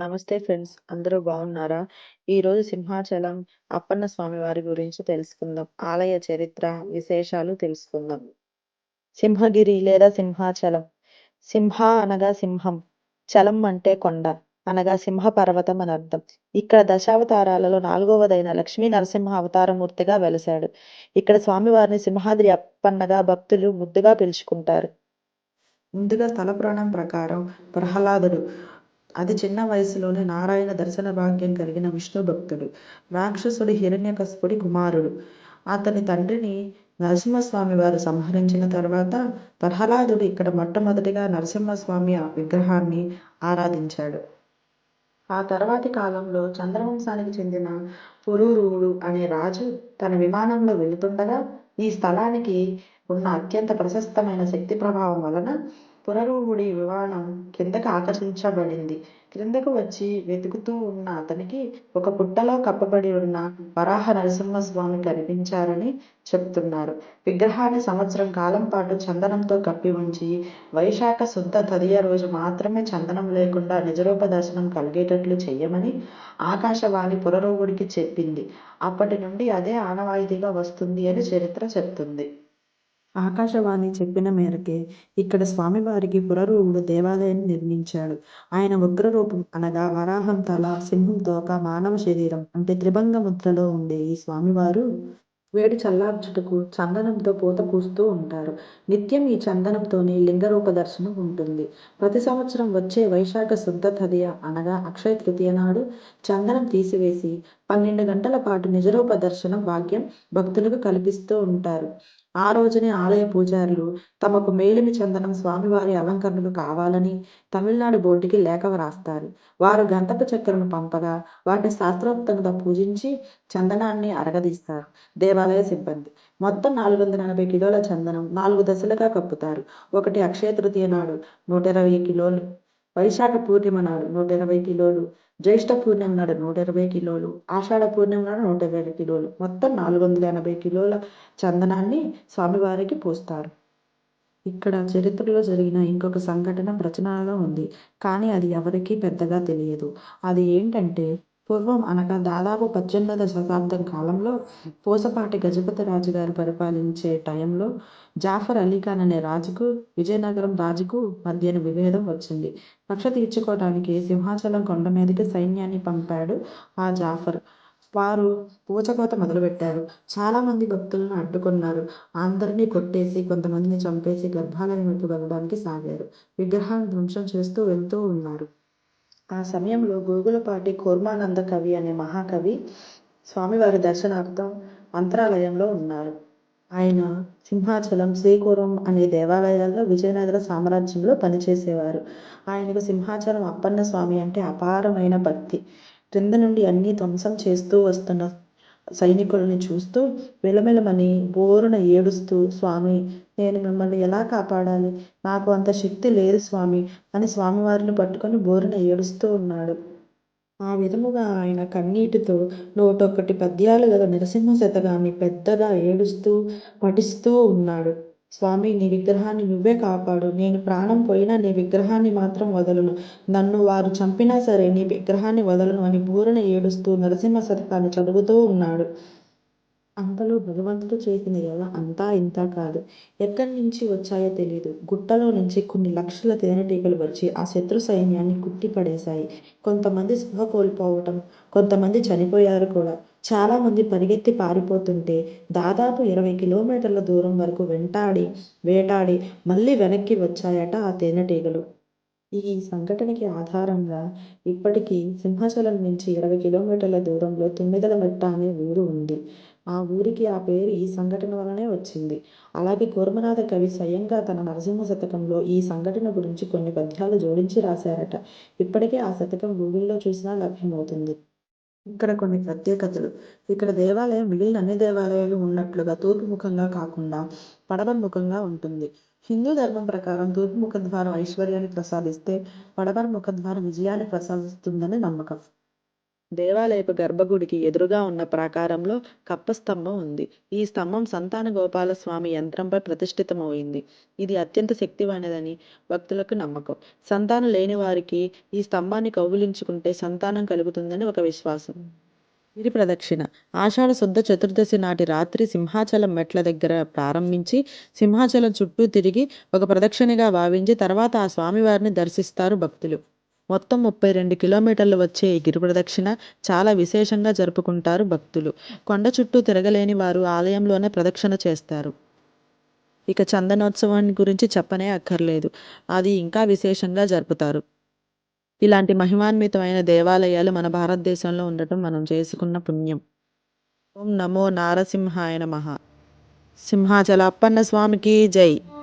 నమస్తే ఫ్రెండ్స్ అందరూ బాగున్నారా? ఈరోజు సింహాచలం అప్పన్న స్వామి వారి గురించి తెలుసుకుందాం. ఆలయ చరిత్ర, విశేషాలు తెలుసుకుందాం. సింహగిరి లేదా సింహాచలం సింహ అనగా సింహం, చలం అంటే కొండ అనగా సింహ పర్వతం అని అర్థం. ఇక్కడ దశావతారాలలో నాలుగవదైన లక్ష్మీ నరసింహ అవతారమూర్తిగా వెలశాడు. ఇక్కడ స్వామివారిని సింహాద్రి అప్పన్నగా భక్తులు ముద్దుగా పిలుచుకుంటారు. ముందుగా స్థల పురాణం ప్రకారం ప్రహ్లాదుడు అతి చిన్న వయసులోనే నారాయణ దర్శన భాగ్యం కలిగిన విష్ణు భక్తుడు. రాక్షసుడి హిరణ్యకశిపుడి కుమారుడు. అతని తండ్రిని నరసింహస్వామి వారు సంహరించిన తర్వాత ప్రహ్లాదుడు ఇక్కడ మొట్టమొదటిగా నరసింహస్వామి విగ్రహాన్ని ఆరాధించాడు. ఆ తర్వాతి కాలంలో చంద్రవంశానికి చెందిన పురూరువుడు అనే రాజు తన విమానంలో వెళుతుండగా ఈ స్థలానికి ఉన్న అత్యంత ప్రశస్తమైన శక్తి ప్రభావం వలన పురూరవుడి విమానం కిందకు ఆకర్షించబడింది. క్రిందకు వచ్చి వెతుకుతూ ఉన్న అతనికి ఒక పుట్టలో కప్పబడి ఉన్న వరాహ నరసింహస్వామి కనిపించారని చెప్తున్నారు. విగ్రహాన్ని సంవత్సరం కాలం పాటు చందనంతో కప్పి ఉంచి వైశాఖ శుద్ధ తదియ రోజు మాత్రమే చందనం లేకుండా నిజరూప దర్శనం కలిగేటట్లు చెయ్యమని ఆకాశవాణి పురూరవుడికి చెప్పింది. అప్పటి నుండి అదే ఆనవాయితీగా వస్తుంది అని చరిత్ర చెప్తుంది. ఆకాశవాణి చెప్పిన మేరకే ఇక్కడ స్వామివారికి పురరూపుడు దేవాలయాన్ని నిర్మించాడు. ఆయన ఉగ్రరూపం అనగా వరాహం తల, సింహం తోక, మానవ శరీరం అంటే త్రిభంగ ముద్రలో ఉండే ఈ స్వామివారు వేడి చల్లార్చుటకు చందనంతో పూత పూస్తూ ఉంటారు. నిత్యం ఈ చందనంతోనే లింగరూప దర్శనం ఉంటుంది. ప్రతి సంవత్సరం వచ్చే వైశాఖ శుద్ధ తదియ అనగా అక్షయ తృతీయ నాడు చందనం తీసివేసి పన్నెండు గంటల పాటు నిజరూప దర్శనం భాగ్యం భక్తులకు కల్పిస్తూ ఉంటారు. ఆ రోజునే ఆలయ పూజారులు తమకు మేలిమి చందనం స్వామివారి అలంకరణలు కావాలని తమిళనాడు బోర్డుకి లేఖ వ్రాస్తారు. వారు గంధపు చక్రను పంపగా వాటిని శాస్త్రోక్తంగా పూజించి చందనాన్ని అరగదీస్తారు దేవాలయ సిబ్బంది. మొత్తం నాలుగు వందల ఎనభై కిలోల చందనం నాలుగు దశలుగా కప్పుతారు. ఒకటి అక్షయ తృతీయ నాడు నూట ఇరవై కిలోలు, వైశాఖ పూర్ణిమ నాడు నూట ఇరవై కిలోలు, జ్యేష్ఠ పూర్ణిమ నాడు నూట ఇరవై కిలోలు, ఆషాఢ పూర్ణిమ నాడు నూట ఇరవై కిలోలు మొత్తం నాలుగు వందల ఎనభై కిలోల చందనాన్ని స్వామివారికి పోస్తారు. ఇక్కడ చరిత్రలో జరిగిన ఇంకొక సంఘటన ప్రచురణలో ఉంది. కానీ అది ఎవరికీ పెద్దగా తెలియదు. అది ఏంటంటే పూర్వం అనగా దాదాపు పద్దెనిమిదవ శతాబ్దం కాలంలో పూసపాటి గజపతి రాజుగారు పరిపాలించే టైంలో జాఫర్ అలీఖాన్ అనే రాజుకు విజయనగరం రాజుకు మధ్యన విభేదం వచ్చింది. కక్ష తీర్చుకోవడానికి సింహాచలం కొండ మీదకి సైన్యాన్ని పంపాడు ఆ జాఫర్. వారు పూచకోత మొదలుపెట్టారు. చాలా మంది భక్తులను అడ్డుకున్నారు. అందరినీ కొట్టేసి, కొంతమందిని చంపేసి గర్భాలయం వైపు వెళ్ళడానికి సాగారు. విగ్రహాలను ధ్వంసం చేస్తూ వెళ్తూ ఉన్నారు. ఆ సమయంలో గోగులపాటి కూర్మానంద కవి అనే మహాకవి స్వామివారి దర్శనార్థం మంత్రాలయంలో ఉన్నారు. ఆయన సింహాచలం, శ్రీకూర్మం అనే దేవాలయాల్లో విజయనగర సామ్రాజ్యంలో పనిచేసేవారు. ఆయనకు సింహాచలం అప్పన్న స్వామి అంటే అపారమైన భక్తి. క్రింద నుండి అన్ని ధ్వంసం చేస్తూ వస్తున్న సైనికుల్ని చూస్తూ మిలమిలమని బోరున ఏడుస్తూ స్వామి నేను మిమ్మల్ని ఎలా కాపాడాలి? నాకు అంత శక్తి లేదు స్వామి అని స్వామివారిని పట్టుకొని బోరున ఏడుస్తూ ఉన్నాడు. ఆ విధముగా ఆయన కన్నీటితో నూటొక్కటి పద్యాలు గల నరసింహ శతకాన్ని పెద్దగా ఏడుస్తూ పఠిస్తూ ఉన్నాడు. స్వామి నీ విగ్రహాన్ని నువ్వే కాపాడు. నేను ప్రాణం పోయినా నీ విగ్రహాన్ని మాత్రం వదలను. నన్ను వారు చంపినా సరే నీ విగ్రహాన్ని వదలను అని భోరున ఏడుస్తూ నరసింహ శతకాన్ని చదువుతూ ఉన్నాడు. అంతలో భగవంతుడు చేసిన ఎలా అంతా ఇంతా కాదు. ఎక్కడి నుంచి వచ్చాయో తెలియదు గుట్టలో నుంచి కొన్ని లక్షల తేనెటీగలు వచ్చి ఆ శత్రు సైన్యాన్ని కుట్టిపడేశాయి. కొంతమంది స్పృహ కోల్పోవటం, కొంతమంది చనిపోయారు కూడా. చాలా మంది పరిగెత్తి పారిపోతుంటే దాదాపు ఇరవై కిలోమీటర్ల దూరం వరకు వెంటాడి, వేటాడి మళ్ళీ వెనక్కి వచ్చాయట ఆ తేనెటీగలు. ఈ సంఘటనకి ఆధారంగా ఇప్పటికీ సింహాచలం నుంచి ఇరవై కిలోమీటర్ల దూరంలో తుమ్మిదలమెట్ట అనే ఊరు ఉంది. ఆ ఊరికి ఆ పేరు ఈ సంఘటన వలనే వచ్చింది. అలాగే కూర్మనాథ కవి స్వయంగా తన నరసింహ శతకంలో ఈ సంఘటన గురించి కొన్ని పద్యాలు జోడించి రాశారట. ఇప్పటికే ఆ శతకం గూగుల్లో చూసినా లభ్యమవుతుంది. ఇక్కడ కొన్ని ప్రత్యేకతలు. ఇక్కడ దేవాలయం మిగిలిన అన్ని దేవాలయాలు ఉన్నట్లుగా తూర్పు ముఖంగా కాకుండా పడమరముఖంగా ఉంటుంది. హిందూ ధర్మం ప్రకారం తూర్పు ముఖద్వారం ఐశ్వర్యాన్ని ప్రసాదిస్తే, పడమర ముఖద్వారం విజయాన్ని ప్రసాదిస్తుందని నమ్మకం. దేవాలయపు గర్భగుడికి ఎదురుగా ఉన్న ప్రాకారంలో కప్ప స్తంభం ఉంది. ఈ స్తంభం సంతాన గోపాలస్వామి యంత్రంపై ప్రతిష్ఠితమైంది. ఇది అత్యంత శక్తివానదని భక్తులకు నమ్మకం. సంతానం లేని వారికి ఈ స్తంభాన్ని కౌగులించుకుంటే సంతానం కలుగుతుందని ఒక విశ్వాసం. గిరి ప్రదక్షిణ. ఆషాఢ శుద్ధ చతుర్దశి నాటి రాత్రి సింహాచలం మెట్ల దగ్గర ప్రారంభించి సింహాచలం చుట్టూ తిరిగి ఒక ప్రదక్షిణగా భావించి తర్వాత ఆ స్వామివారిని దర్శిస్తారు భక్తులు. మొత్తం ముప్పై రెండు కిలోమీటర్లు వచ్చే ఈ గిరి ప్రదక్షిణ చాలా విశేషంగా జరుపుకుంటారు భక్తులు. కొండ చుట్టూ తిరగలేని వారు ఆలయంలోనే ప్రదక్షిణ చేస్తారు. ఇక చందనోత్సవాన్ని గురించి చెప్పనే అక్కర్లేదు. అది ఇంకా విశేషంగా జరుపుతారు. ఇలాంటి మహిమాన్వితమైన దేవాలయాలు మన భారతదేశంలో ఉండటం మనం చేసుకున్న పుణ్యం. ఓం నమో నారసింహాయ మహా సింహాచల అప్పన్న స్వామికి జై.